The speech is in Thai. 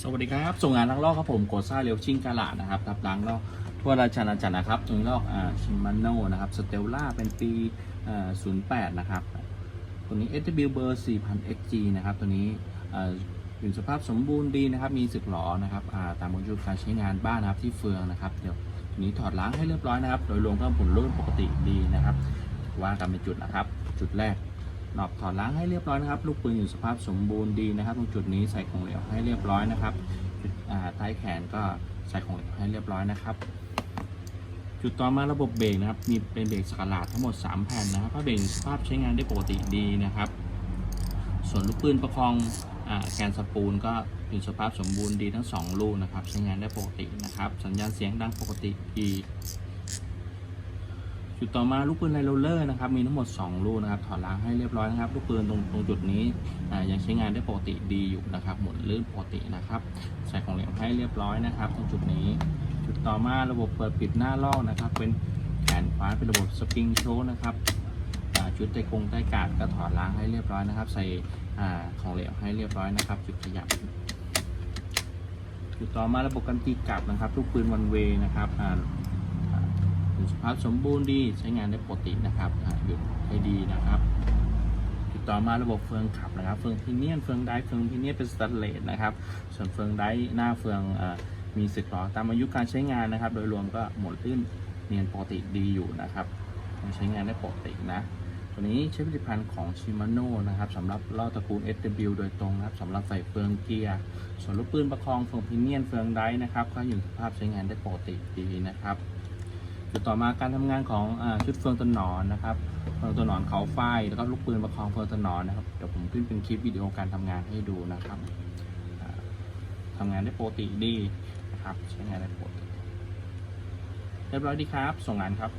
สวัสดีครับส่งงานลักลอกครับผมโกซ่าเรียวชิงกาลาดนะครับรับล้างลอกทั่วราชอาณาจักรนะครับตัวนี้ลอกอ่าชิมาโนนะครับสเตลล่าเป็นปีอ่า08 นะครับตัวนี้ SW เบอร์4000 XG นะครับตัวนี้อ่าอยู่สภาพสมบูรณ์ดีนะครับ มีสึกหลอนะครับอ่าตามอายุการใช้งานบ้านนะครับที่เฟืองนะครับเดี๋ยวตัวนี้ถอดล้างให้เรียบร้อยนะครับ โดยรวมก็ผลรุ่นปกติดีนะครับ ว่ากันเป็นจุดนะครับ จุดแรก นอกถอดล้างให้เรียบร้อยนะครับ ลูกปืนอยู่สภาพสมบูรณ์ดีนะครับ ตรงจุดนี้ใส่ของเหลวให้เรียบร้อยนะครับจุดท้ายแขนก็ใส่ของเหลวให้เรียบร้อยนะครับ จุดต่อมาระบบเบรกนะครับ มีเป็นเบรกสกัดหลาดทั้งหมด 3 แผ่นนะครับผ้าเบรกสภาพใช้งานได้ปกติดีนะครับ ส่วนลูกปืนประคองอแกนสปูลก็อยู่สภาพสมบูรณ์ดีทั้ง 2 ลูกนะครับ ใช้งานได้ปกตินะครับ สัญญาณเสียงดังปกติดี จุดต่อมาลูกปืนไลโรลเลอร์นะครับมีทั้งหมด 2 ลูกนะครับถอดล้างให้เรียบร้อยนะครับลูกปืนตรงตรงจุดนี้อ่ายังใช้งานได้ปกติดีอยู่นะครับหมุนลื่นปกตินะครับใส่ของเหลวให้เรียบร้อยนะครับ ตรงจุดนี้ จุดต่อมาระบบเปิดปิดหน้าลอกนะครับ เป็นแขนขวาเป็นระบบสปริงโชว์นะครับอ่าชุดใจกรงใต้กาดก็ถอดล้างให้เรียบร้อยนะครับ ใส่อ่าของเหลวให้เรียบร้อยนะครับ จุดขยับจุดต่อมาระบบกันตีกลับนะครับลูกปืนวันเวนะครับอ่า อยู่สภาพสมบูรณ์ดีใช้งานได้ปกตินะครับอ่าหยุดให้ดีนะครับจุดต่อมาระบบเฟืองขับนะครับ เฟืองพิเนียนเฟืองไดเฟืองพิเนียนเป็นสแตนเลสนะครับ ส่วนเฟืองได้หน้าเฟืองอมีสึกหรอตามอายุการใช้งานนะครับ โดยรวมก็หมดลื่นเนียนปกติดีอยู่นะครับใช้งานได้ปกตินะตัวนี้ใช้ผลิตภัณฑ์ของ Shimano นะครับสำหรับล่อตระกูล SW โดยตรงนะครับสำหรับใส่เฟืองเกียร์ส่วนลูกปืนประคองเฟืองพิเนียนเฟืองไดนะครับ ก็อยู่สภาพใช้งานได้ปกติดีนะครับ จุดต่อมาการทำงานของอชุดเฟืองตันหนอนนะครับเฟืองตันหนอนเขาไฟแล้วก็ลูกปืนประคองเฟืองตันหนอนนะครับเดี๋ยวผมขึ้นเป็นคลิปวิดีโอการทำงานให้ดูนะครับทำทำงานได้ปกติดีนะครับใช้งานได้ปกติเรียบร้อยดีครับ ส่งงานครับ